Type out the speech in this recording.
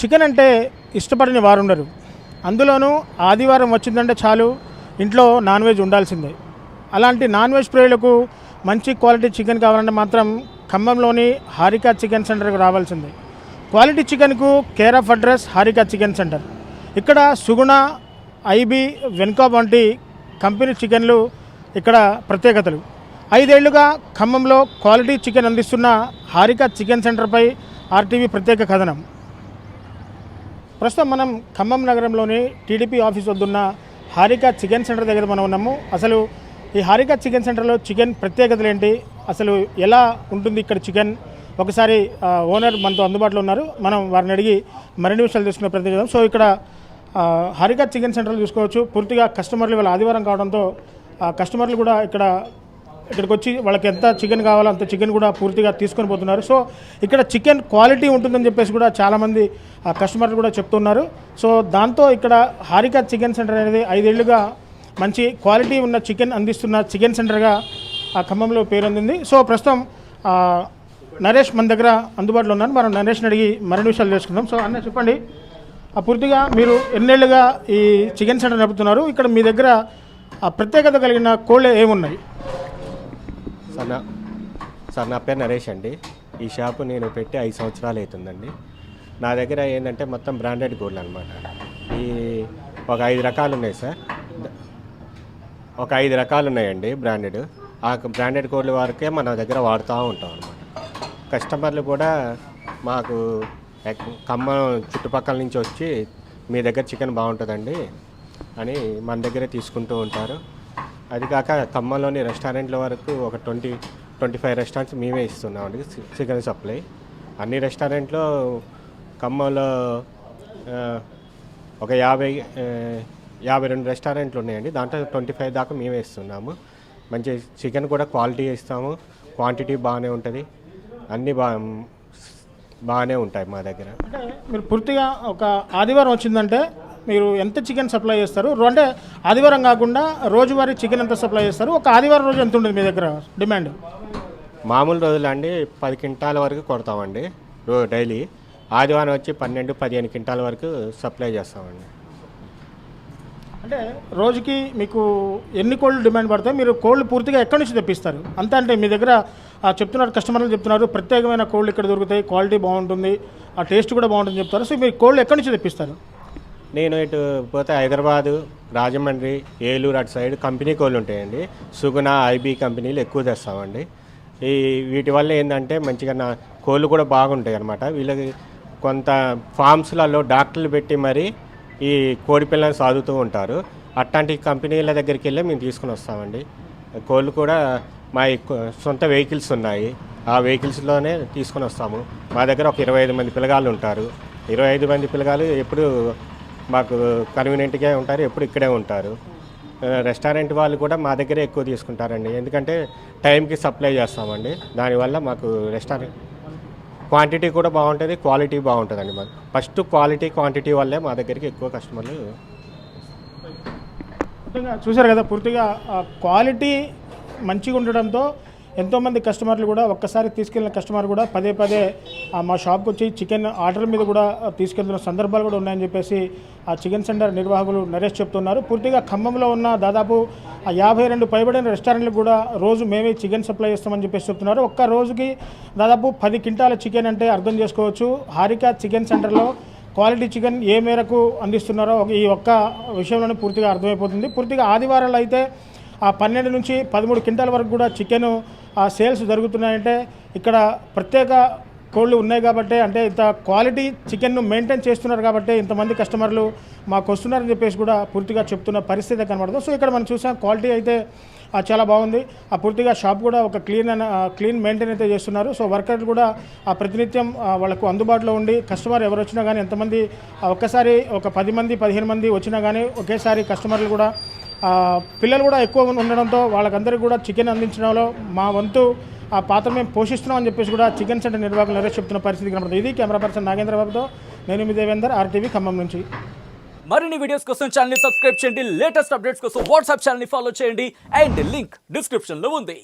Chicken అంటే ఇష్టపడని వారు ఉండరు అందులోనూ ఆదివారం వచ్చిందంటే చాలు ఇంట్లో నాన్ వెజ్ ఉండాల్సిందే. అలాంటి నాన్ వెజ్ ప్రియులకు మంచి క్వాలిటీ చికెన్ కావాలంటే మాత్రం ఖమ్మంలోని హారికా చికెన్ సెంటర్కి రావాల్సిందే. Quality చికెన్కు care of address Harika chicken centre. ఇక్కడ సుగుణ ఐబీ వెన్కాబ్ వంటి కంపెనీ చికెన్లు ఇక్కడ ప్రత్యేకతలు. ఐదేళ్ళుగా ఖమ్మంలో క్వాలిటీ చికెన్ అందిస్తున్న హారికా చికెన్ సెంటర్పై ఆర్టీవీ ప్రత్యేక కథనం. ప్రస్తుతం మనం ఖమ్మం నగరంలోని టీడీపీ ఆఫీస్ వద్దున్న హారిక చికెన్ సెంటర్ దగ్గర మనం ఉన్నాము. అసలు ఈ హారిక చికెన్ సెంటర్లో చికెన్ ప్రత్యేకతలు ఏంటి? అసలు ఎలా ఉంటుంది ఇక్కడ చికెన్? ఒకసారి ఓనర్ మనతో అందుబాటులో ఉన్నారు. మనం వారిని అడిగి మరిన్ని విషయాలు తెలుసుకునే ప్రయత్నం సో ఇక్కడ హరిక చికెన్ సెంటర్లు చూసుకోవచ్చు. పూర్తిగా కస్టమర్లు ఇవాళ ఆదివారం కావడంతో కస్టమర్లు కూడా ఇక్కడ ఇక్కడికి వచ్చి వాళ్ళకి ఎంత చికెన్ కావాలో అంత చికెన్ కూడా పూర్తిగా తీసుకొని పోతున్నారు. సో ఇక్కడ చికెన్ క్వాలిటీ ఉంటుందని చెప్పేసి కూడా చాలామంది ఆ కస్టమర్లు కూడా చెప్తున్నారు. సో దాంతో ఇక్కడ హారిక చికెన్ సెంటర్ అనేది ఐదేళ్ళుగా మంచి క్వాలిటీ ఉన్న చికెన్ అందిస్తున్న చికెన్ సెంటర్గా ఆ ఖమ్మంలో పేరొందింది. సో ప్రస్తుతం నరేష్ మన దగ్గర అందుబాటులో ఉన్నారు మనం నరేష్ని అడిగి మరిన్ని విషయాలు తెలుసుకుందాం. సో అన్న చెప్పండి ఆ పూర్తిగా మీరు ఎన్నేళ్ళుగా ఈ చికెన్ సెంటర్ నడుపుతున్నారు? ఇక్కడ మీ దగ్గర ప్రత్యేకత కలిగిన కోళ్ళు ఏమున్నాయి? సార్ నా సార్ నా పేరు నరేష్ అండి. ఈ షాపు నేను పెట్టి ఐదు సంవత్సరాలు అవుతుందండి. నా దగ్గర ఏంటంటే మొత్తం బ్రాండెడ్ గోల్డ్ అనమాట ఈ ఒక ఐదు రకాలు ఉన్నాయి సార్. ఒక ఐదు రకాలు ఉన్నాయండి బ్రాండెడ్. ఆ బ్రాండెడ్ గోల్డ్ వరకే మన దగ్గర వాడుతూ ఉంటాం అనమాట కస్టమర్లు కూడా మాకు ఖమ్మం చుట్టుపక్కల నుంచి వచ్చి మీ దగ్గర చికెన్ బాగుంటుందండి అని మన దగ్గరే తీసుకుంటూ ఉంటారు. అది కాక ఖమ్మంలోని రెస్టారెంట్ల వరకు ఒక ట్వంటీ ట్వంటీ ఫైవ్ రెస్టారెంట్స్ మేమే ఇస్తున్నామండి చికెన్ సప్లై. అన్ని రెస్టారెంట్లో ఖమ్మంలో ఒక యాభై యాభై రెండు రెస్టారెంట్లు ఉన్నాయండి. దాంట్లో ట్వంటీ ఫైవ్ దాకా మేమే ఇస్తున్నాము. మంచి చికెన్ కూడా క్వాలిటీ ఇస్తాము. క్వాంటిటీ బాగానే ఉంటుంది. అన్నీ బా బాగానే ఉంటాయి మా దగ్గర. అంటే మీరు పూర్తిగా ఒక ఆదివారం వచ్చిందంటే మీరు ఎంత చికెన్ సప్లై చేస్తారు? అంటే ఆదివారం కాకుండా రోజువారీ చికెన్ ఎంత సప్లై చేస్తారు? ఒక ఆదివారం రోజు ఎంత ఉంటుంది మీ దగ్గర డిమాండ్? మామూలు రోజులు అండి పది క్వింటాల వరకు కొడతామండి రో డైలీ. ఆదివారం వచ్చి పన్నెండు పదిహేను క్వింటాల వరకు సప్లై చేస్తామండి. అంటే రోజుకి మీకు ఎన్ని కోళ్ళు డిమాండ్ పడతాయి? మీరు కోళ్ళు పూర్తిగా ఎక్కడి నుంచి తెప్పిస్తారు? అంతే అంటే మీ దగ్గర చెప్తున్నారు కస్టమర్లు చెప్తున్నారు ప్రత్యేకమైన కోళ్ళు ఇక్కడ దొరుకుతాయి క్వాలిటీ బాగుంటుంది ఆ టేస్ట్ కూడా బాగుంటుంది చెప్తారు. సో మీరు కోళ్ళు ఎక్కడి నుంచి తెప్పిస్తారు? నేను ఇటు పోతే హైదరాబాదు రాజమండ్రి ఏలూరు అటు సైడ్ కంపెనీ కోళ్ళు ఉంటాయండి. సుగుణ ఐబీ కంపెనీలు ఎక్కువ తెస్తామండి. ఈ వీటి వల్ల ఏంటంటే మంచిగా నా కోళ్ళు కూడా బాగుంటాయి అనమాట వీళ్ళకి కొంత ఫామ్స్లలో డాక్టర్లు పెట్టి మరి ఈ కోడి పిల్లల్ని సాదుతూ ఉంటారు. అట్లాంటి కంపెనీల దగ్గరికి వెళ్ళి మేము తీసుకుని వస్తామండి. కోళ్ళు కూడా మా సొంత వెహికల్స్ ఉన్నాయి. ఆ వెహికల్స్లోనే తీసుకొని వస్తాము. మా దగ్గర ఒక ఇరవై ఐదు మంది పిల్లగాళ్ళు ఉంటారు. ఇరవై ఐదు మంది పిల్లగాళ్ళు ఎప్పుడు మాకు కన్వీనియంట్గా ఉంటారు ఎప్పుడు ఇక్కడే ఉంటారు. రెస్టారెంట్ వాళ్ళు కూడా మా దగ్గరే ఎక్కువ తీసుకుంటారండి. ఎందుకంటే టైంకి సప్లై చేస్తామండి. దానివల్ల మాకు రెస్టారెంట్ క్వాంటిటీ కూడా బాగుంటుంది క్వాలిటీ బాగుంటుందండి మాకు. ఫస్ట్ క్వాలిటీ క్వాంటిటీ వల్లే మా దగ్గరికి ఎక్కువ కస్టమర్లు చూసారు చూశారు కదా పూర్తిగా క్వాలిటీ మంచిగా ఉండడంతో ఎంతోమంది కస్టమర్లు కూడా ఒక్కసారి తీసుకెళ్ళిన కస్టమర్ కూడా పదే పదే ఆ, మా షాప్కి వచ్చి చికెన్ ఆర్డర్ మీద కూడా తీసుకెళ్తున్న సందర్భాలు కూడా ఉన్నాయని చెప్పేసి ఆ చికెన్ సెంటర్ నిర్వాహకులు నరేష్ చెప్తున్నారు. పూర్తిగా ఖమ్మంలో ఉన్న దాదాపు యాభై రెండు పైబడిన రెస్టారెంట్లకు కూడా రోజు మేమే చికెన్ సప్లై చేస్తామని చెప్పేసి చెప్తున్నారు. ఒక్క రోజుకి దాదాపు పది క్వింటాల చికెన్ అంటే అర్థం చేసుకోవచ్చు. హారిక చికెన్ సెంటర్లో క్వాలిటీ చికెన్ ఏ మేరకు అందిస్తున్నారో ఈ ఒక్క విషయంలోనే పూర్తిగా అర్థమైపోతుంది. పూర్తిగా ఆదివారాలు అయితే ఆ పన్నెండు నుంచి పదమూడు క్వింటాల వరకు కూడా చికెన్ ఆ సేల్స్ జరుగుతున్నాయంటే ఇక్కడ ప్రత్యేక కోళ్ళు ఉన్నాయి కాబట్టి అంటే ఇంత క్వాలిటీ చికెన్ను మెయింటైన్ చేస్తున్నారు కాబట్టి ఇంతమంది కస్టమర్లు మాకు వస్తున్నారని చెప్పేసి కూడా పూర్తిగా చెప్తున్న పరిస్థితి కనబడుతుంది సో ఇక్కడ మనం చూసాం క్వాలిటీ అయితే చాలా బాగుంది. ఆ పూర్తిగా షాప్ కూడా ఒక క్లీన్ అండ్ క్లీన్ మెయింటైన్ అయితే చేస్తున్నారు. సో వర్కర్లు కూడా ఆ ప్రతినిత్యం వాళ్ళకు అందుబాటులో ఉండి కస్టమర్ ఎవరు వచ్చినా కానీ ఎంతమంది ఒక్కసారి ఒక పది మంది పదిహేను మంది వచ్చినా కానీ ఒకేసారి కస్టమర్లు కూడా పిల్లలు కూడా ఎక్కువ ఉండడంతో వాళ్ళకందరికీ కూడా చికెన్ అందించడంలో మా వంతు ఆ పాత్ర మేము పోషిస్తున్నాం అని చెప్పేసి కూడా చికెన్ సెంటర్ నిర్వాహకులు నరేష్ చెప్తున్న పరిస్థితి కనబడుతుంది. ఇది కెమెరా పర్సన్ నాగేంద్ర బాబుతో నేను మీ దేవేందర్ ఆర్టీవీ ఖమ్మం నుంచి. మరిన్ని వీడియోస్ కోసం ఛానల్ సబ్స్క్రైబ్ చేయండి. లేటెస్ట్ అప్డేట్స్ కోసం వాట్సాప్ ఛానల్ని ఫాలో చేయండి. అండ్ లింక్ డిస్క్రిప్షన్లో ఉంది.